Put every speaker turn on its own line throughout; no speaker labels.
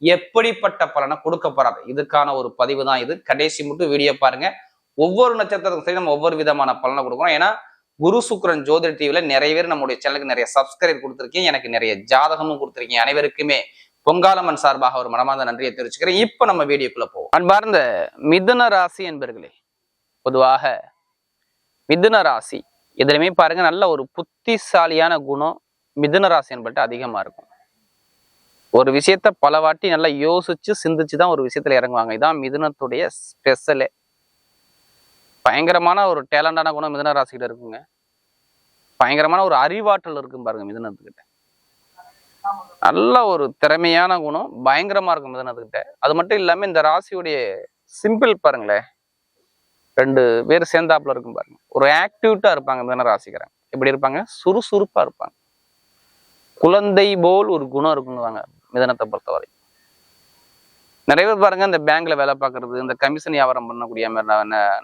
எப்படிப்பட்ட பலனை கொடுக்க போறாரு இதுக்கான ஒரு பதிவு தான் இது. கடைசி மட்டும் வீடியோ பாருங்க. ஒவ்வொரு நட்சத்திரத்துக்கும் சரி நம்ம ஒவ்வொரு விதமான பலனை கொடுக்குறோம். ஏன்னா குரு சுக்ரன் ஜோதிட டிவியில நிறைய பேர் நம்முடைய சேனலுக்கு நிறைய சப்ஸ்கிரைப் கொடுத்துருக்கீங்க. எனக்கு நிறைய ஜாதகமும் கொடுத்துருக்கீங்க. அனைவருக்குமே பொங்காலம்மன் சார்பாக ஒரு மனமார்ந்த நன்றியை தெரிவிச்சுக்கிறேன். இப்போ நம்ம வீடியோக்குள்ள போவோம். அன்பார்ந்த மிதுன ராசி என்பர்களே பொதுவாக மிதுன ராசி. இதுலையுமே பாருங்க நல்ல ஒரு புத்திசாலியான குணம் மிதுன ராசி என்பட்டு அதிகமா இருக்கும். ஒரு விஷயத்த பல வாட்டி நல்லா யோசிச்சு சிந்திச்சு தான் ஒரு விஷயத்துல இறங்குவாங்க. இதான் மிதுனத்துடைய ஸ்பெஷலே பயங்கரமான ஒரு டேலண்டான குணம் மிதுன ராசிக்கிட்ட இருக்குங்க. பயங்கரமான ஒரு அறிவாற்றல் இருக்கும் பாருங்க மிதுனத்துக்கிட்ட. நல்ல ஒரு திறமையான குணம் பயங்கரமா இருக்கும் மிதுனத்துக்கிட்ட. அது மட்டும் இல்லாம இந்த ராசியுடைய சிம்பிள் பாருங்களேன். ரெண்டு பேர் சேர்ந்தாப்புல இருக்கும் பாருங்க. ஒரு ஆக்டிவிட்டா இருப்பாங்க மிதுன ராசிக்காரங்க. எப்படி இருப்பாங்க? சுறுசுறுப்பா இருப்பாங்க. குழந்தை போல் ஒரு குணம் இருக்குங்குவாங்க மிதனத்தை பொறுத்தவரை. நிறைய பேர் பாருங்க இந்த பேங்க்ல வேலை பார்க்கறது இந்த கமிஷன் வியாபாரம் பண்ணக்கூடிய மாதிரி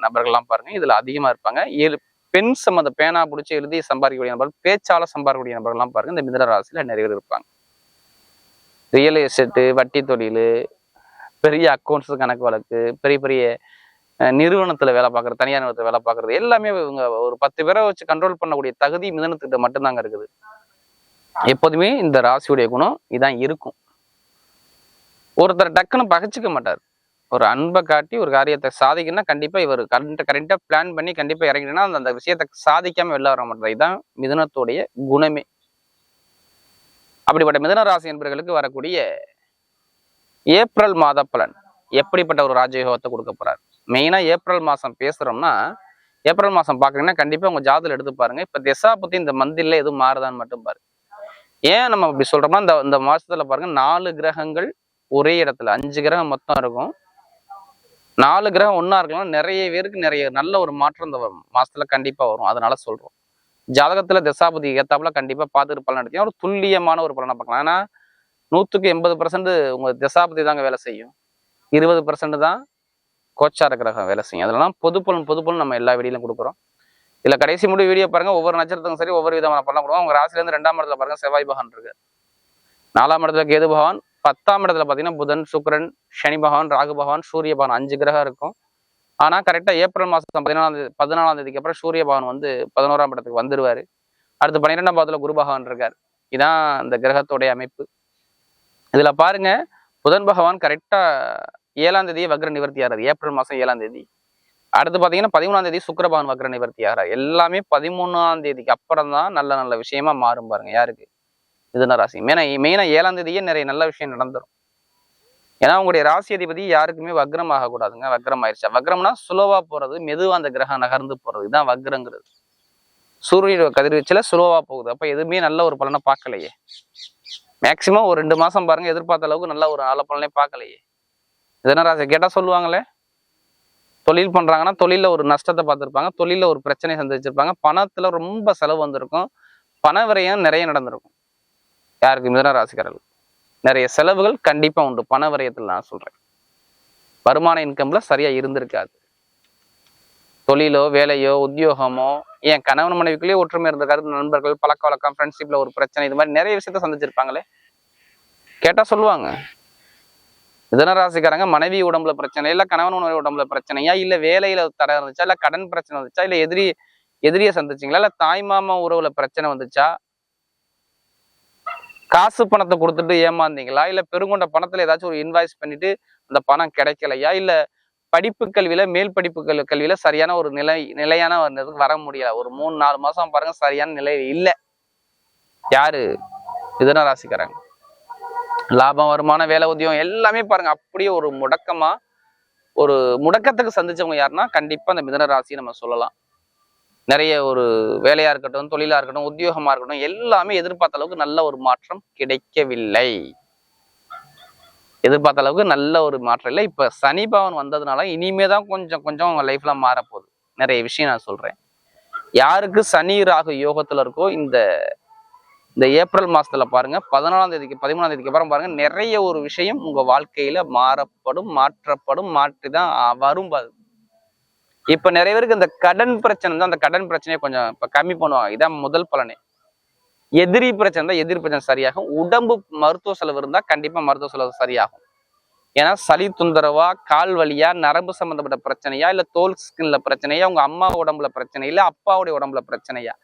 நபர்கள்லாம் பாருங்க இதுல அதிகமா இருப்பாங்க. ஏழு பெண் சம்மந்த பேனா பிடிச்சி எழுதி சம்பாதிக்கக்கூடிய நபர்கள் பேச்சால சம்பாதிக்கக்கூடிய நபர்கள்லாம் பாருங்க இந்த மிதன ராசியில நிறைய பேர் இருப்பாங்க. ரியல் எஸ்டேட்டு வட்டி தொழில் பெரிய அக்கௌண்ட்ஸ் கணக்கு வழக்கு பெரிய பெரிய அஹ், நிறுவனத்துல வேலை பார்க்கறது தனியார் நிறுவனத்துல வேலை பார்க்கறது எல்லாமே இவங்க ஒரு பத்து பேரை வச்சு கண்ட்ரோல் பண்ணக்கூடிய தகுதி மிதனத்துக்கிட்ட மட்டும்தாங்க இருக்குது. எப்போதுமே இந்த ராசியுடைய குணம் இதான் இருக்கும். ஒருத்தர் டக்குன்னு பகைச்சிக்க மாட்டார். ஒரு அன்பை காட்டி ஒரு காரியத்தை சாதிக்கணும்னா கண்டிப்பா இவர் கரண்ட் கரெக்டா பிளான் பண்ணி கண்டிப்பா இறங்கினா அந்த அந்த விஷயத்தை சாதிக்காம வெளில வர மாட்டார். இதுதான் மிதனத்துடைய குணமே. அப்படிப்பட்ட மிதுன ராசி என்பவர்களுக்கு வரக்கூடிய ஏப்ரல் மாத பலன். எப்படிப்பட்ட ஒரு ராஜயோகத்தை கொடுக்க போறார்? மெயினா ஏப்ரல் மாசம் பேசுறோம்னா ஏப்ரல் மாசம் பாக்குறீங்கன்னா கண்டிப்பா உங்க ஜாதகம் எடுத்து பாருங்க. இப்ப திசா பத்தி இந்த மந்திரில எதுவும் மாறுதான்னு மட்டும் பாருங்கள் ஏன் நம்ம அப்படி சொல்றோம்னா இந்த இந்த மாசத்துல பாருங்க நாலு கிரகங்கள் ஒரே இடத்துல அஞ்சு கிரகம் மொத்தம் இருக்கும். நாலு கிரகம் ஒன்னா இருக்கலாம் நிறைய பேருக்கு நிறைய நல்ல ஒரு மாற்றம் இந்த மாசத்துல கண்டிப்பா வரும். அதனால சொல்றோம். ஜாதகத்துல தசாபதி ஏத்தாப்புல கண்டிப்பா பார்த்துட்டு பலன் எடுத்தீங்க ஒரு துல்லியமான ஒரு பலனை பார்க்கலாம். ஏன்னா நூத்துக்கு எண்பது பர்சன்ட் உங்க தசாபதி தாங்க வேலை செய்யும். இருபது பர்சன்ட் தான் கோச்சார கிரகம் வேலை செய்யும். அதெல்லாம் பொது பலன் பொது பலன் நம்ம எல்லா வீடியோலையும் கொடுக்குறோம். இதுல கடைசி முடிவு வீடியோ பாருங்க. ஒவ்வொரு நட்சத்திரத்துக்கும் சரி ஒவ்வொரு விதமான பலன் கொடுக்கும். உங்கள் ராசிலேருந்து ரெண்டாம் இடத்துல பாருங்க செவ்வாய் பகவான் இருக்கு. நாலாம் இடத்துல கேது பகவான் பத்தாம் இடத்துல பாத்தீங்கன்னா புதன் சுக்கிரன் சனி பகவான் ராகு பகவான் சூரிய பகவான் அஞ்சு கிரகம் இருக்கும். ஆனா கரெக்டா ஏப்ரல் மாதம் பதினாலாம் தேதி பதினாலாம் தேதிக்கு அப்புறம் சூரிய பகவான் வந்து பதினோராம் இடத்துக்கு வந்துருவாரு. அடுத்து பன்னிரெண்டாம் பாதத்தில் குரு பகவான் இருக்கார். இதான் இந்த கிரகத்துடைய அமைப்பு. இதுல பாருங்க புதன் பகவான் கரெக்டா ஏழாம் தேதியே வக்ர நிவர்த்தி ஆறாரு. ஏப்ரல் மாதம் ஏழாம் தேதி. அடுத்து பார்த்தீங்கன்னா பதிமூணாம் தேதி சுக்கரபவன் பகவான் வக்ர நிவர்த்தி ஆகிறார் எல்லாமே பதிமூணாம் தேதிக்கு அப்புறம் தான் நல்ல நல்ல விஷயமா மாறும் பாருங்க. யாருக்கு? மிதுன ராசி. மெயினா மெயினா ஏழாம் தேதியே நிறைய நல்ல விஷயம் நடந்துடும் ஏன்னா உங்களுடைய ராசி அதிபதி யாருக்குமே வக்ரம் ஆகக்கூடாதுங்க. வக்ரம் ஆயிடுச்சா வக்ரம்னா சுலோவா போறது மெதுவா அந்த கிரகம் நகர்ந்து போறது. இதுதான் வக்ரங்கிறது. சூரியனோட கதிர்வீச்சில் சுலோவா போகுது. அப்ப எதுவுமே நல்ல ஒரு பலனை பார்க்கலையே. மேக்சிமம் ஒரு ரெண்டு மாசம் பாருங்க எதிர்பார்த்த அளவுக்கு நல்ல ஒரு நல்ல பலனே பார்க்கலையே. மிதுன ராசி கேட்டா சொல்லுவாங்களே? தொழில் பண்றாங்கன்னா தொழில ஒரு நஷ்டத்தை பார்த்துருப்பாங்க. தொழில ஒரு பிரச்சனையை சந்திச்சிருப்பாங்க. பணத்துல ரொம்ப செலவு வந்திருக்கும். பண விரயம் நிறைய நடந்திருக்கும். யாருக்கு? மிதன ராசிக்காரர்கள். நிறைய செலவுகள் கண்டிப்பா உண்டு. பண விரயத்தில் நான் சொல்றேன். வருமான இன்கம்ல சரியா இருந்திருக்காது. தொழிலோ வேலையோ உத்தியோகமோ ஏன் கணவன் மனைவிக்குள்ளேயே ஒற்றுமை இருந்திருக்காரு நண்பர்கள் பழக்க வழக்கம் ஃப்ரெண்ட்ஷிப்ல ஒரு பிரச்சனை இது மாதிரி நிறைய விஷயத்த சந்திச்சிருப்பாங்களே. கேட்டா சொல்லுவாங்க. மிதனராசிக்காரங்க மனைவி உடம்புல பிரச்சனை இல்லை கணவன் உணவு உடம்புல பிரச்சனையா இல்ல வேலையில தர இருந்துச்சா இல்ல கடன் பிரச்சனை வந்துச்சா இல்ல எதிரி எதிரியை சந்திச்சிங்களா இல்ல தாய் மாமா உறவுல பிரச்சனை வந்துச்சா? காசு பணத்தை கொடுத்துட்டு ஏமாந்தீங்களா இல்ல பெருங்கொண்ட பணத்துல ஏதாச்சும் ஒரு இன்வாய்ஸ் பண்ணிட்டு அந்த பணம் கிடைக்கலையா இல்ல படிப்பு கல்வியில மேல் படிப்பு கல் கல்வியில சரியான ஒரு நிலை நிலையான ஒரு வர முடியல ஒரு மூணு நாலு மாசம் பாருங்க சரியான நிலை இல்ல. யாரு? மிதுன ராசிக்காரங்க லாபம் வருமானம் வேலை உதயம் எல்லாமே பாருங்க. அப்படியே ஒரு முடக்கமா ஒரு முடக்கத்துக்கு சந்திச்சவங்க யாருன்னா கண்டிப்பா அந்த மிதன ராசியை நம்ம சொல்லலாம். நிறைய ஒரு வேலையா இருக்கட்டும் தொழிலா இருக்கட்டும் உத்தியோகமா இருக்கட்டும் எல்லாமே எதிர்பார்த்த அளவுக்கு நல்ல ஒரு மாற்றம் கிடைக்கவில்லை. எதிர்பார்த்த அளவுக்கு நல்ல ஒரு மாற்றம் இல்லை. இப்ப சனி பவன் வந்ததுனால இனிமே தான் கொஞ்சம் கொஞ்சம் உங்க லைஃப்ல மாறப்போகுது. நிறைய விஷயம் நான் சொல்றேன். யாருக்கு சனி ராகு யோகத்துல இருக்கோ இந்த இந்த ஏப்ரல் மாசத்துல பாருங்க பதினாலாம் தேதிக்கு பதிமூணாம் தேதிக்கு அப்புறம் பாருங்க நிறைய ஒரு விஷயம் உங்க வாழ்க்கையில மாறப்படும் மாற்றப்படும் மாற்றி தான் வரும் இப்ப நிறைய பேருக்கு இந்த கடன் பிரச்சனை தான் அந்த கடன் பிரச்சனையை கொஞ்சம் இப்ப கம்மி பண்ணுவாங்க. இதான் முதல் பலனே. எதிரி பிரச்சனை தான் எதிரி பிரச்சனை சரியாகும். உடம்பு மருத்துவ செலவு இருந்தா கண்டிப்பா மருத்துவ செலவு சரியாகும். ஏன்னா சளி தொந்தரவா கால் வலியா நரம்பு சம்பந்தப்பட்ட பிரச்சனையா இல்ல தோல் ஸ்கின்ல பிரச்சனையா உங்க அம்மா உடம்புல பிரச்சனை இல்ல அப்பாவுடைய உடம்புல பிரச்சனையா?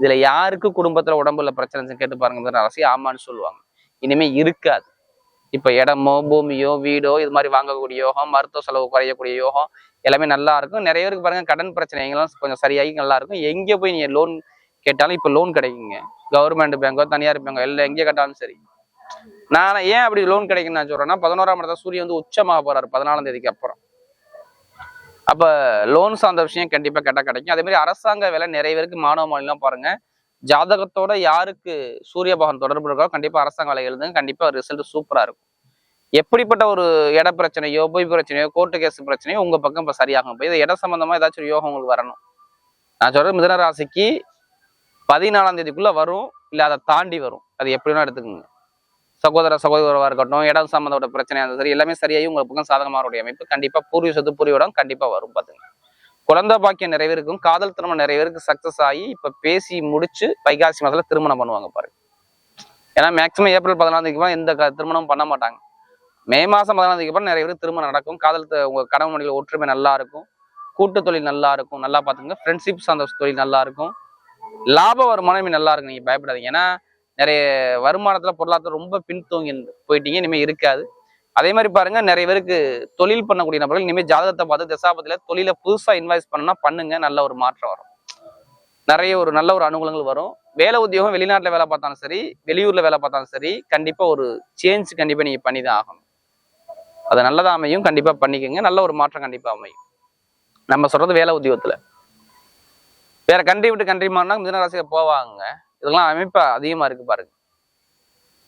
இதுல யாருக்கு குடும்பத்துல உடம்புல பிரச்சனை கேட்டு பாருங்க அரசு ஆமான்னு சொல்லுவாங்க. இனிமே இருக்காது. இப்ப இடமோ பூமியோ வீடோ இது மாதிரி வாங்கக்கூடிய யோகம் மருத்துவ செலவு குறையக்கூடிய யோகம் எல்லாமே நல்லா இருக்கும். நிறைய பேருக்கு பாருங்க கடன் பிரச்சனைகளும் கொஞ்சம் சரியாகி நல்லா இருக்கும். எங்க போய் நீங்க லோன் கேட்டாலும் இப்ப லோன் கிடைக்குங்க. கவர்மெண்ட் பேங்கோ தனியார் பேங்கோ எல்லாம் எங்கே கேட்டாலும் சரி. நான் ஏன் அப்படி லோன் கிடைக்குன்னு நான் சொல்றேன்னா பதினோராம் இடத்துல சூரியன் வந்து உச்சமாக போறாரு பதினாலாம் தேதிக்கு அப்புறம். அப்போ லோன் சார்ந்த விஷயம் கண்டிப்பாக கேட்டால் கிடைக்கும். அதேமாதிரி அரசாங்க வேலை நிறைய பேருக்கு மாணவ மாநிலம் பாருங்க. ஜாதகத்தோட யாருக்கு சூரிய பகவான் தொடர்பு இருக்கோ கண்டிப்பாக அரசாங்க வேலை எழுதுங்க. கண்டிப்பாக ரிசல்ட் சூப்பராக இருக்கும். எப்படிப்பட்ட ஒரு இட பிரச்சனையோ பொய் பிரச்சனையோ கோர்ட்டு கேஸ் பிரச்சனையோ உங்கள் பக்கம் இப்போ சரியாகும். இப்போ இது இட சம்மந்தமாக ஏதாச்சும் ஒரு யோகம் உங்களுக்கு வரணும். நான் சொல்கிறது மிதன ராசிக்கு பதினாலாம் தேதிக்குள்ளே வரும். இல்லை அதை தாண்டி வரும். அது எப்படி எடுத்துக்கோங்க. சகோதர சகோதரவா இருக்கட்டும் இடம் சம்பந்தப்பட்ட பிரச்சனையாக இருந்தாலும் சரி எல்லாமே சரியாகி உங்கள் பக்கம் சாதகமானுடைய அமைப்பு கண்டிப்பாக பூர்வீக சொத்து பூர்வீடம் கண்டிப்பாக வரும் பாத்துங்க குழந்தை பாக்கியம் நிறைய பேருக்கும் காதல் திருமணம் நிறைய பேருக்கு சக்ஸஸ் ஆகி இப்போ பேசி முடிச்சு வைகாசி மாதத்தில் திருமணம் பண்ணுவாங்க பாருங்க. ஏன்னா மேக்ஸிமம் ஏப்ரல் பதினாலாம் தேதிக்கு எந்த க- திருமணமும் பண்ண மாட்டாங்க. மே மாதம் பதினாலாம் தேதிக்கு அப்புறம் நிறைய பேர் திருமணம் நடக்கும். காதல் உங்கள் உங்க கணவன் ஒற்றுமை நல்லா இருக்கும். கூட்டு தொழில் நல்லா இருக்கும். நல்லா பார்த்துங்க ஃப்ரெண்ட்ஷிப் சார்ந்த தொழில் நல்லா இருக்கும். லாப வருமானம் நல்லா இருக்கும் நீங்கள் பயப்படாதீங்க. ஏன்னா நிறைய வருமானத்தில் பொருளாதாரம் ரொம்ப பின்தூங்கி போயிட்டீங்க இனிமேல் இருக்காது. அதே மாதிரி பாருங்க நிறைய பேருக்கு தொழில் பண்ணக்கூடிய நபர்கள் இனிமேல் ஜாதகத்தை பார்த்து தசாபத்தில் தொழிலை புதுசாக இன்வைஸ் பண்ணால் பண்ணுங்க நல்ல ஒரு மாற்றம் வரும். நிறைய ஒரு நல்ல ஒரு அனுகூலங்கள் வரும். வேலை உத்தியோகம் வெளிநாட்டில் வேலை பார்த்தாலும் சரி வெளியூரில் வேலை பார்த்தாலும் சரி கண்டிப்பாக ஒரு சேஞ்ச் கண்டிப்பாக நீங்கள் பண்ணி தான் ஆகணும். அது நல்லதாக அமையும் கண்டிப்பாக பண்ணிக்கோங்க. நல்ல ஒரு மாற்றம் கண்டிப்பாக அமையும். நம்ம சொல்கிறது வேலை உத்தியோகத்தில். வேற கண்ட்ரி விட்டு கண்ட்ரி மாறினா மிதனராசிக்கு போவாங்க. இதெல்லாம் அமைப்பு அதிகமா இருக்கு பாருங்க.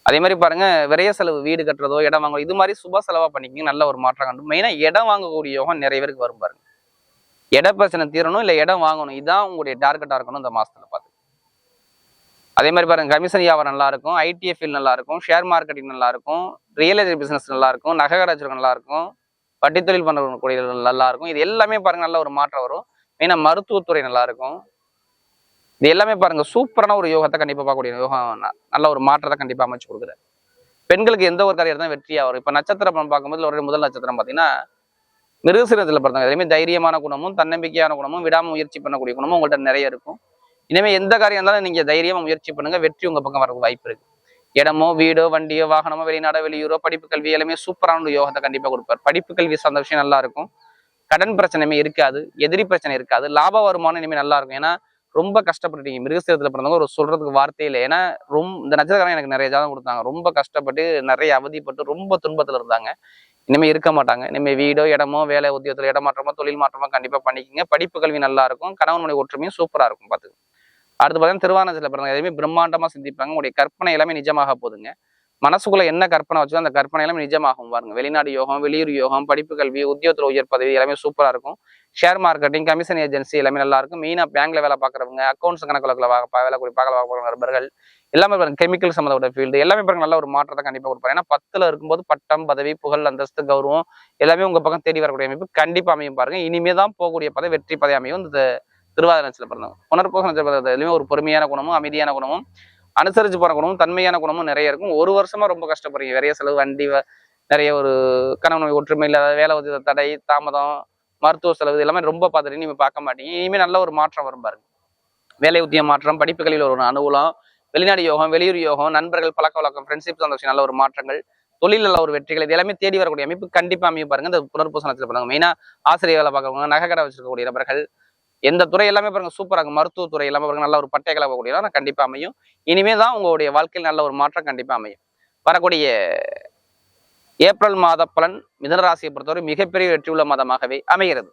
அதே மாதிரி பாருங்க விரைய செலவு வீடு கட்டுறதோ இடம் வாங்குறதோ இது மாதிரி சுப செலவா பண்ணிக்கிங்க நல்ல ஒரு மாற்றம் கண்டு மெயினா இடம் வாங்கக்கூடிய யோகம் நிறைய பேருக்கு வரும் பாருங்க. இட பிரச்சனை தீரணும் இல்ல இடம் வாங்கணும் இதான் உங்களுடைய டார்கெட்டா இருக்கணும் இந்த மாசத்துல பார்த்து. அதே மாதிரி பாருங்க கமிஷன் வியாபாரம் நல்லா இருக்கும் ஐடிஎஃப்எல் நல்லா இருக்கும் ஷேர் மார்க்கெட்டிங் நல்லா இருக்கும் ரியல் எஸ்டேட் பிசினஸ் நல்லா இருக்கும் நகராட்சி நல்லா இருக்கும் வட்டி தொழில் பண்ணக்கூடிய நல்லா இருக்கும். இது எல்லாமே பாருங்க நல்ல ஒரு மாற்றம் வரும். மெயினா மருத்துவத்துறை நல்லா இருக்கும். இது எல்லாமே பாருங்க சூப்பரான ஒரு யோகத்தை கண்டிப்பா பார்க்கக்கூடிய யோகம் நல்ல ஒரு மாற்றத்தை கண்டிப்பா அமைச்சு கொடுக்குறேன் பெண்களுக்கு எந்த ஒரு காரியம் தான் வெற்றியா வரும். இப்ப நட்சத்திரம் பார்க்கும்போது ஒரு முதல் நட்சத்திரம் பாத்தீங்கன்னா மிருகசீரத்தில் பிறந்தவங்க எதுவுமே தைரியமான குணமும் தன்னம்பிக்கையான குணமும் விடாம முயற்சி பண்ணக்கூடிய குணமும் உங்கள்கிட்ட நிறைய இருக்கும். இனிமே எந்த காரியம் இருந்தாலும் நீங்க தைரியமா முயற்சி பண்ணுங்க வெற்றி உங்க பக்கம் வரது வாய்ப்பு இருக்கு. இடமோ வீடோ வண்டியோ வாகனமோ வெளிநாடோ வெளியூரோ படிப்பு கல்வி எல்லாமே சூப்பரான ஒரு யோகத்தை கண்டிப்பா கொடுப்பார். படிப்பு கல்வி சார்ந்த விஷயம் நல்லா இருக்கும். கடன் பிரச்சனையுமே இருக்காது எதிரி பிரச்சனை இருக்காது லாப வருமானம் இனிமேல் நல்லா இருக்கும். ஏன்னா ரொம்ப கஷ்டப்பட்டுட்டீங்க. மிருகசீரத்தில் பிறந்தவங்க ஒரு சொல்றதுக்கு வார்த்தையே இல்லை. ஏன்னா ரொம்ப இந்த நட்சத்திரம் எனக்கு நிறைய ஜாதகம் கொடுத்தாங்க. ரொம்ப கஷ்டப்பட்டு நிறைய அவதிப்பட்டு ரொம்ப துன்பத்துல இருந்தாங்க. இனிமே இருக்க மாட்டாங்க. இனிமே வீடோ இடமோ வேலை உத்தியோகத்துல இடமாற்றமோ தொழில் மாற்றமோ கண்டிப்பா பண்ணிக்கங்க. படிப்பு கல்வி நல்லா இருக்கும். கணவன் ஒற்றுமையும் சூப்பரா இருக்கும். பாத்துக்கு அடுத்து பார்த்தீங்கன்னா திருவானத்தில் பிறந்த எதுவுமே பிரம்மாண்டமா சிந்திப்பாங்க. உங்களுடைய கற்பனை எல்லாமே நிஜமாக போகுதுங்க மனசுக்குள்ள என்ன கற்பனை வச்சோ அந்த கற்பனை எல்லாமே நிஜமாகும். பாருங்க. வெளிநாடு யோகம் வெளியூர் யோகம் படிப்பு கல்வி உத்தியோகத்தில் உயர் பதவி எல்லாமே சூப்பரா இருக்கும். ஷேர் மார்க்கெட்டிங் கமிஷன் ஏஜென்சி எல்லாமே நல்லா இருக்கும் மெயினாக பேங்க்ல வேலை பார்க்குறவங்க அக்கௌண்ட்ஸ் கணக்குல வேலை கூடிய பார்க்க பார்க்குற நண்பர்கள் எல்லாமே பாருங்க கெமிக்கல் சம்மந்தப்பட்ட ஃபீல்டு எல்லாமே பாருங்க நல்ல ஒரு மாற்றத்தை கண்டிப்பாக கொடுப்பாரு. ஏன்னா பத்தில் இருக்கும்போது பட்டம் பதவி புகழ் அந்தஸ்து கௌரவம் எல்லாமே உங்கள் பக்கம் தேடி வரக்கூடிய அமைப்பு கண்டிப்பாக அமையும் பாருங்க. இனிமே தான் போகக்கூடிய பதவி வெற்றி பதவி அமையும். இந்த திருவாதிரை நட்சத்திரம் பிறந்தவங்க. புனர்பூச நட்சத்திரத்துலையுமே ஒரு பொறுமையான குணமும் அமைதியான குணமும் அனுசரிச்சு போற குணமும் தன்மையான குணமும் நிறைய இருக்கும். ஒரு வருஷமா ரொம்ப கஷ்டப்படுறீங்க. நிறைய செலவு வண்டி வ- நிறைய ஒரு கணவன் ஒற்றுமை இல்லாத வேலை உதவி தடை தாமதம் மருத்துவ செலவு இது எல்லாமே ரொம்ப பார்த்துட்டு நீங்க பார்க்க மாட்டீங்க. இனிமேல் நல்ல ஒரு மாற்றம் வரும் பாருங்க. வேலை உத்திய மாற்றம் படிப்புகளில் ஒரு அனுகூலம் வெளிநாடு யோகம் வெளியூர் யோகம் நண்பர்கள் பழக்க வழக்கம் ஃப்ரெண்ட்ஷிப் சந்தோஷம் நல்ல ஒரு மாற்றங்கள் தொழில் நல்ல ஒரு வெற்றிகள் இது எல்லாமே தேடி வரக்கூடிய அமைப்பு கண்டிப்பாக அமைய பாருங்க. இந்த புனர்பூசணத்தில் பாருங்க. மெயினா ஆசிரியர் வேலை பார்க்கறவங்க நகை கடை வச்சிருக்கக்கூடிய நபர்கள் எந்த துறை எல்லாமே பாருங்க சூப்பராக இருக்கு மருத்துவ துறை எல்லாமே பாருங்க நல்ல ஒரு பட்டை கலவக்கூடியதான் கண்டிப்பாக அமையும். இனிமே தான் உங்களுடைய வாழ்க்கையில் நல்ல ஒரு மாற்றம் கண்டிப்பாக அமையும். வரக்கூடிய ஏப்ரல் மாத பலன் மிதனராசியை பொறுத்தவரை மிகப்பெரிய வெற்றியுள்ள மாதமாகவே அமைகிறது.